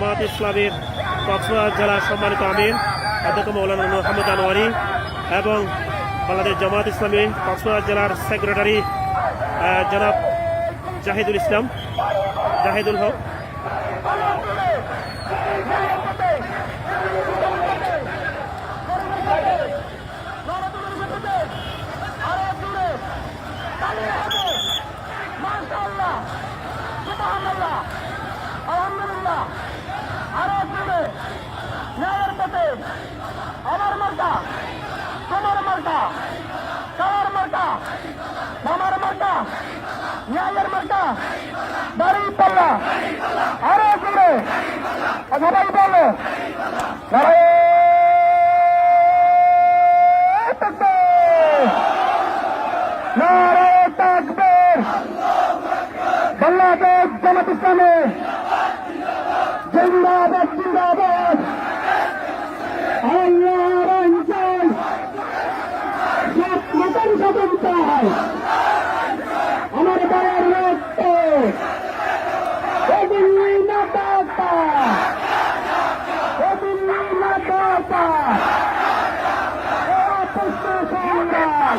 জামাত ইসলামের কক্সবাজার জেলার সম্মানিত আমির, অধ্যক্ষ মৌলানা মোহাম্মদ আনোয়ারি এবং বাংলাদেশ জামাত ইসলামী কক্সবাজার জেলার সেক্রেটারি জনাব জাহিদুল ইসলাম। জাহিদুল হক আরও জুড়ে ন্যায়ের পথে আমার মার্কা তোমার মার্কা কার মার্কা, আমার মার্কা, ন্যায়ের মার্কা দাড়ি পাল্লা, আরও জুড়ে সবাই বলো নারায়ণ বাংলাদেশ জামাত ইসলামী, জিন্দাবাদ জিন্দাবাদ। স্বতন্ত্র চাই আমার বাবার রক্ত। দিল্লি দাতা দিল্লি দাতা সংগ্রাম